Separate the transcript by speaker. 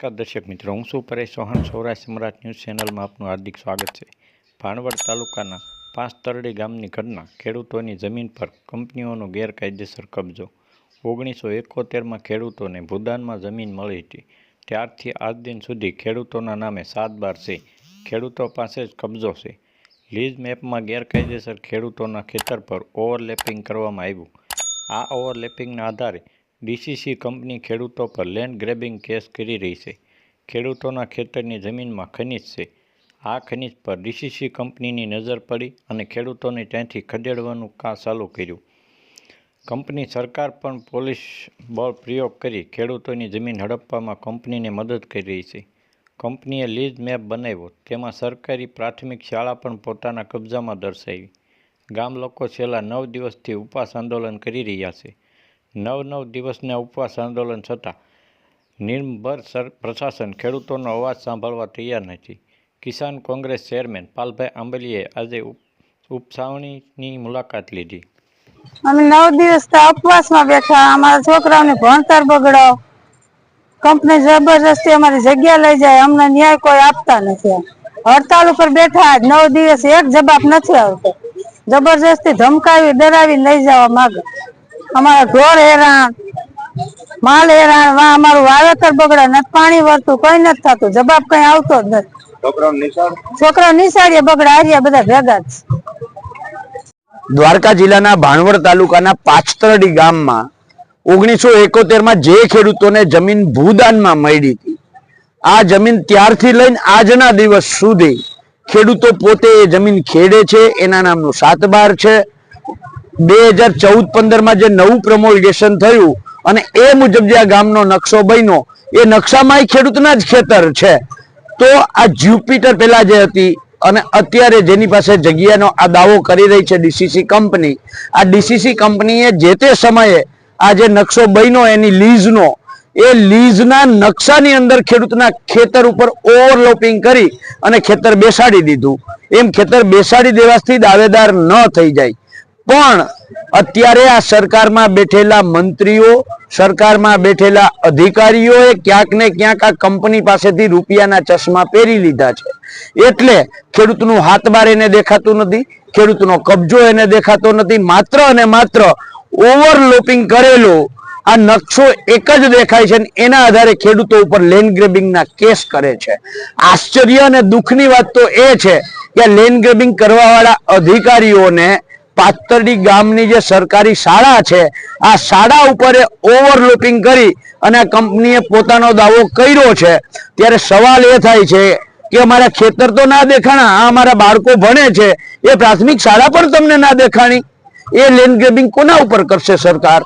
Speaker 1: નમસ્કાર દર્શક મિત્રો, હું છું પરેશ ચૌહાણ, સૌરાષ્ટ્ર સમ્રાટ ન્યૂઝ ચેનલમાં આપનું હાર્દિક સ્વાગત છે. ભાણવડ તાલુકાના પાંચ તરડી ગામની ઘટના ખેડૂતોની જમીન પર કંપનીઓનો ગેરકાયદેસર કબજો. ઓગણીસો એકોતેરમાં ખેડૂતોને ભૂદાનમાં જમીન મળી હતી. ત્યારથી આજ દિન સુધી ખેડૂતોના નામે સાત બાર છે. ખેડૂતો પાસે જ કબજો છે. લીઝ મેપમાં ગેરકાયદેસર ખેડૂતોના ખેતર પર ઓવરલેપિંગ કરવામાં આવ્યું. આ ઓવરલેપિંગના આધારે ડીસીસી કંપની ખેડૂતો પર લેન્ડ ગ્રેબિંગ કેસ કરી રહી છે. ખેડૂતોના ખેતરની જમીનમાં ખનિજ છે. આ ખનિજ પર ડીસીસી કંપનીની નજર પડી અને ખેડૂતોને ત્યાંથી ખદેડવાનું કામ ચાલુ કર્યું. કંપની સરકાર પણ પોલીસ બળ પ્રયોગ કરી ખેડૂતોની જમીન હડપવામાં કંપનીને મદદ કરી રહી છે. કંપનીએ લીઝ મેપ બનાવ્યો. તેમાં સરકારી પ્રાથમિક શાળા પણ પોતાના કબજામાં દર્શાવી. ગામ લોકો છેલ્લા નવ દિવસથી ઉપવાસ આંદોલન કરી રહ્યા છે. નવ નવ દિવસના ઉપવાસ આંદોલન છતાં નિર્ભર સર, પ્રશાસન ખેડૂતોનો અવાજ સાંભળવા તૈયાર નથી. કિસાન કોંગ્રેસ ચેરમેન પાલભાઈ આંબલીએ આજે ઉપસાવણીની મુલાકાત લીધી.
Speaker 2: અમે નવ દિવસ તો બેઠા, અમારા છોકરાઓને ભણતર બગડાવ. કંપની જબરજસ્તી અમારી જગ્યા લઈ જાય, અમને ન્યાય કોઈ આપતા નથી. હડતાલ ઉપર બેઠા નવ દિવસ એક જવાબ નથી આવતો. જબરજસ્તી ધમકાવી ડરાવી લઈ જવા માંગે. અમારા ઢોર હેરાન માલ હેરાન વા અમારું વાવેતર બગડે નથી પાણી વરતું કઈ નથી થતું જવાબ કઈ આવતો જ નથી. છોકરા નિશાળીએ બગડે હાર્યા બધા ભેગા જ.
Speaker 3: દ્વારકા જિલ્લાના ભાણવડ તાલુકાના પાછતરડી ગામમાં ઓગણીસો એકોતેરમાં જે ખેડૂતોને જમીન ભૂદાનમાં મળી હતી આ જમીન ત્યારથી લઈને આજના દિવસ સુધી ખેડૂતો પોતે એ જમીન ખેડે છે એના નામનું સાતબાર છે બે હજાર ચૌદ પંદરમાં જે નવું પ્રમોલ્ગેશન થયું અને એ મુજબ જે આ ગામનો નકશો બન્યો, એ નકશામાં ખેડૂતના જ ખેતર છે. તો આ જ્યુપિટર પેલા જે હતી અને અત્યારે જેની પાસે જગ્યાનો આ દાવો કરી રહી છે ડીસીસી કંપની, આ ડીસીસી કંપનીએ જે તે સમયે આ જે નકશો બન્યો એની લીઝનો, એ લીઝના નકશાની અંદર ખેડૂતના ખેતર ઉપર ઓવરલોપિંગ કરી અને ખેતર બેસાડી દીધું. એમ ખેતર બેસાડી દેવાથી દાવેદાર ન થઈ જાય. પણ અત્યારે આ સરકારમાં બેઠેલા મંત્રીઓ, સરકારમાં બેઠેલા અધિકારીઓએ ક્યાંક ને ક્યાંક આ કંપની પાસેથી રૂપિયાના ચશ્મા પહેરી લીધા છે. એટલે ખેડૂતનું હાથ બાર એને દેખાતું નથી, ખેડૂતનો કબજો એને દેખાતો નથી. માત્ર અને માત્ર ઓવરલોપિંગ કરેલો આ નકશો એક જ દેખાય છે એના આધારે ખેડૂતો ઉપર લેન્ડ ગ્રેબિંગના કેસ કરે છે. આશ્ચર્ય અને દુઃખની વાત તો એ છે કે લેન્ડ ગ્રેબિંગ કરવાવાળા અધિકારીઓને પાતરડી ગામની જે સરકારી શાળા છે, આ શાળા ઉપર ઓવરલોપિંગ કરી અને આ કંપનીએ પોતાનો દાવો કર્યો છે. ત્યારે સવાલ એ થાય છે કે અમારા ખેતર તો ના દેખાણા, આ અમારા બાળકો ભણે છે, એ પ્રાથમિક શાળા પણ તમને ના દેખાણી? એ લેન્ડ ગ્રેબિંગ કોના ઉપર કરશે સરકાર?